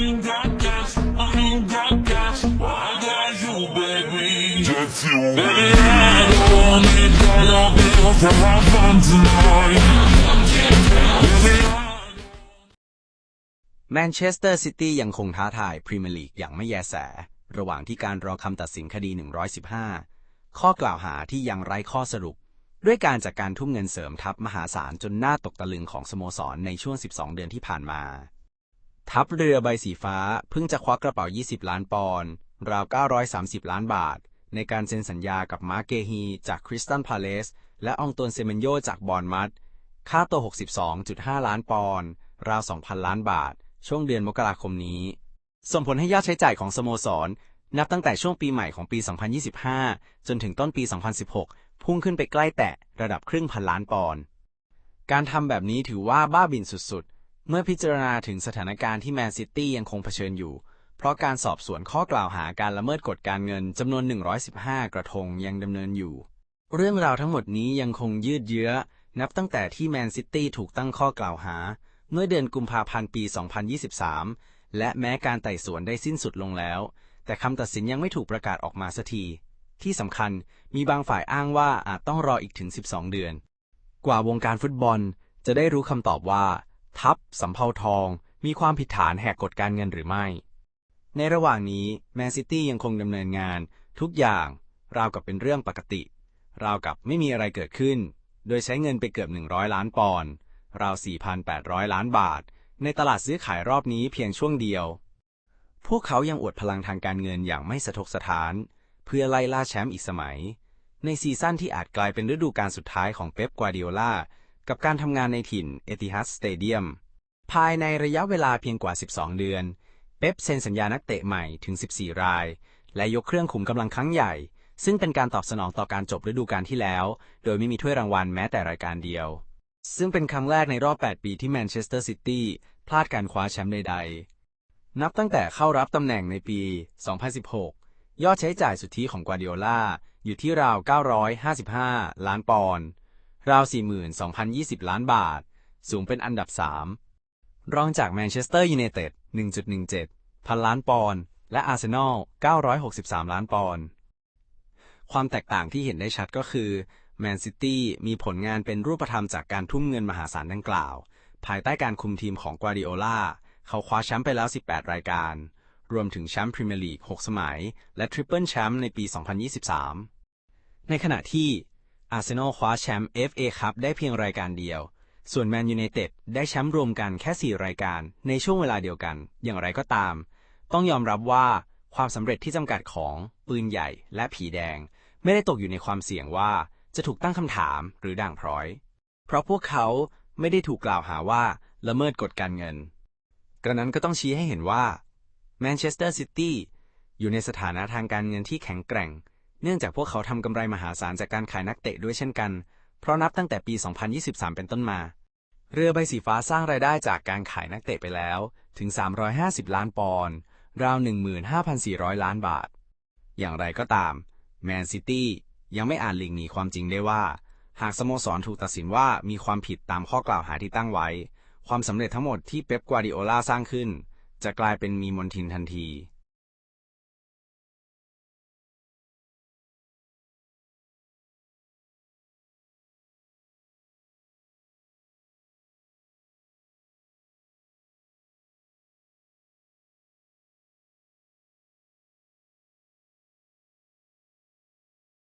ain't got gas, I ain't got gas. Well, I got you, baby. Just you. Baby, I don't want it, gotta be able to have fun tonight. Baby, I แมนเชสเตอร์ซิตี้ยังคงท้าทายพรีเมียร์ลีกอย่างไม่แยแส ระหว่างที่การรอคำตัดสินคดี 115 ข้อกล่าวหาที่ยังไร้ข้อสรุป ด้วยการจากการทุ่มเงินเสริมทัพมหาศาลจนหน้าตกตะลึงของสโมสรในช่วง 12 เดือนที่ผ่านมา ทัพเรือใบสีฟ้าเพิ่งจะควักกระเป๋า 20 ล้านปอนด์ราว 930 ล้านบาท ในการเซ็นสัญญากับมาร์เกฮีจากคริสตันพาเลสและอองตวนเซเมนโยจากบอร์นมัด ค่าตัว 62.5 ล้านปอนด์ราว 2,000 ล้านบาท ช่วงเดือนมกราคมนี้ ส่งผลให้ยอดใช้จ่ายของสโมสร นับตั้งแต่ช่วงปีใหม่ของปี 2025 จนถึงต้นปี 2016 พุ่งขึ้นไปใกล้แตะระดับครึ่งพันล้านปอนด์การทำแบบนี้ถือว่าบ้าบินสุด เมื่อพิจารณาถึงสถานการณ์ที่แมนซิตี้ยังคงเผชิญอยู่ เพราะการสอบสวนข้อกล่าวหาการละเมิดกฎการเงินจำนวน 115 กระทงยังดำเนินอยู่ เรื่องราวทั้งหมดนี้ยังคงยืดเยื้อ นับตั้งแต่ที่แมนซิตี้ถูกตั้งข้อกล่าวหา เมื่อเดือนกุมภาพันธ์ปี 2023 และแม้การไต่สวนได้สิ้นสุดลงแล้ว แต่คำตัดสินยังไม่ถูกประกาศออกมาสักที ที่สำคัญมีบางฝ่ายอ้างว่าอาจต้องรออีกถึง 12 เดือน กว่าวงการฟุตบอลจะได้รู้คำตอบว่า ทัพสำเภาทอง มีความผิดฐานแหกกฎการเงินหรือไม่ ในระหว่างนี้แมนซิตี้ยังคงดำเนินงาน ทุกอย่างราวกับเป็นเรื่องปกติ ราวกับไม่มีอะไรเกิดขึ้น โดยใช้เงินไปเกือบ 100 ล้านปอนด์ราว 4,800 ล้านบาท ในตลาดซื้อขายรอบนี้เพียงช่วงเดียว พวกเขายังอวดพลังทางการเงินอย่างไม่สะทกสถาน เพื่อไล่ล่าแชมป์อีกสมัย ในซีซั่นที่อาจกลายเป็นฤดูกาลสุดท้ายของเป๊ปกวาดิโอลา กับการทำงานในถิ่นเอติฮัดสเตเดียมภายในระยะเวลาเพียงกว่า 12 เดือน เป๊ปเซ็นสัญญานักเตะใหม่ถึง 14 ราย และยกเครื่องขุมกำลังครั้งใหญ่ ซึ่งเป็นการตอบสนองต่อการจบฤดูกาลที่แล้ว โดยไม่มีถ้วยรางวัลแม้แต่รายการเดียว ซึ่งเป็นครั้งแรกในรอบ 8 ปีที่แมนเชสเตอร์ซิตี้พลาดการคว้าแชมป์ใดๆ นับตั้งแต่เข้ารับตำแหน่งในปี 2016 ยอดใช้จ่ายสุทธิของกวาดิโอลาอยู่ที่ราว 955 ล้านปอนด์ ราว 42,020 ล้านบาท สูงเป็นอันดับ 3 รองจากแมนเชสเตอร์ยูไนเต็ด 1.17 พันล้านปอนด์ และอาร์เซนอล 963 ล้านปอนด์ ความแตกต่างที่เห็นได้ชัดก็คือแมนซิตี้มีผลงานเป็นรูปธรรมจากการทุ่มเงินมหาศาลดังกล่าว ภายใต้การคุมทีมของกวาดิโอลาเขาคว้าแชมป์ไปแล้ว 18 รายการ รวมถึงแชมป์พรีเมียร์ลีก 6 สมัย และทริปเปิลแชมป์ในปี 2023 ในขณะที่ อาร์เซนอลคว้าแชมป์ FA คัพได้เพียงรายการเดียว ส่วนแมนยูไนเต็ดได้แชมป์รวมกันแค่ 4 รายการ ในช่วงเวลาเดียวกัน อย่างไรก็ตาม ต้องยอมรับว่าความสำเร็จที่จำกัดของปืนใหญ่และผีแดง ไม่ได้ตกอยู่ในความเสี่ยงว่าจะถูกตั้งคำถามหรือด่างพร้อย เพราะพวกเขาไม่ได้ถูกกล่าวหาว่าละเมิดกฎการเงิน กระนั้นก็ต้องชี้ให้เห็นว่าแมนเชสเตอร์ซิตี้อยู่ในสถานะทางการเงินที่แข็งแกร่ง เนื่องจากพวกเขาทำกำไรมหาศาลจากการขายนักเตะด้วยเช่นกัน เพราะนับตั้งแต่ปี 2023 เป็นต้นมา เรือใบสีฟ้าสร้างรายได้จากการขายนักเตะไปแล้วถึง 350 ล้านปอนด์ ราว 15,400 ล้านบาท อย่างไรก็ตาม แมนซิตี้ยังไม่อ่านหลีกหนีความจริงได้ว่า หากสโมสรถูกตัดสินว่ามีความผิดตามข้อกล่าวหาที่ตั้งไว้ ความสำเร็จทั้งหมดที่เป๊ปกวาดิโอลาสร้างขึ้น จะกลายเป็นมีมนทินทันที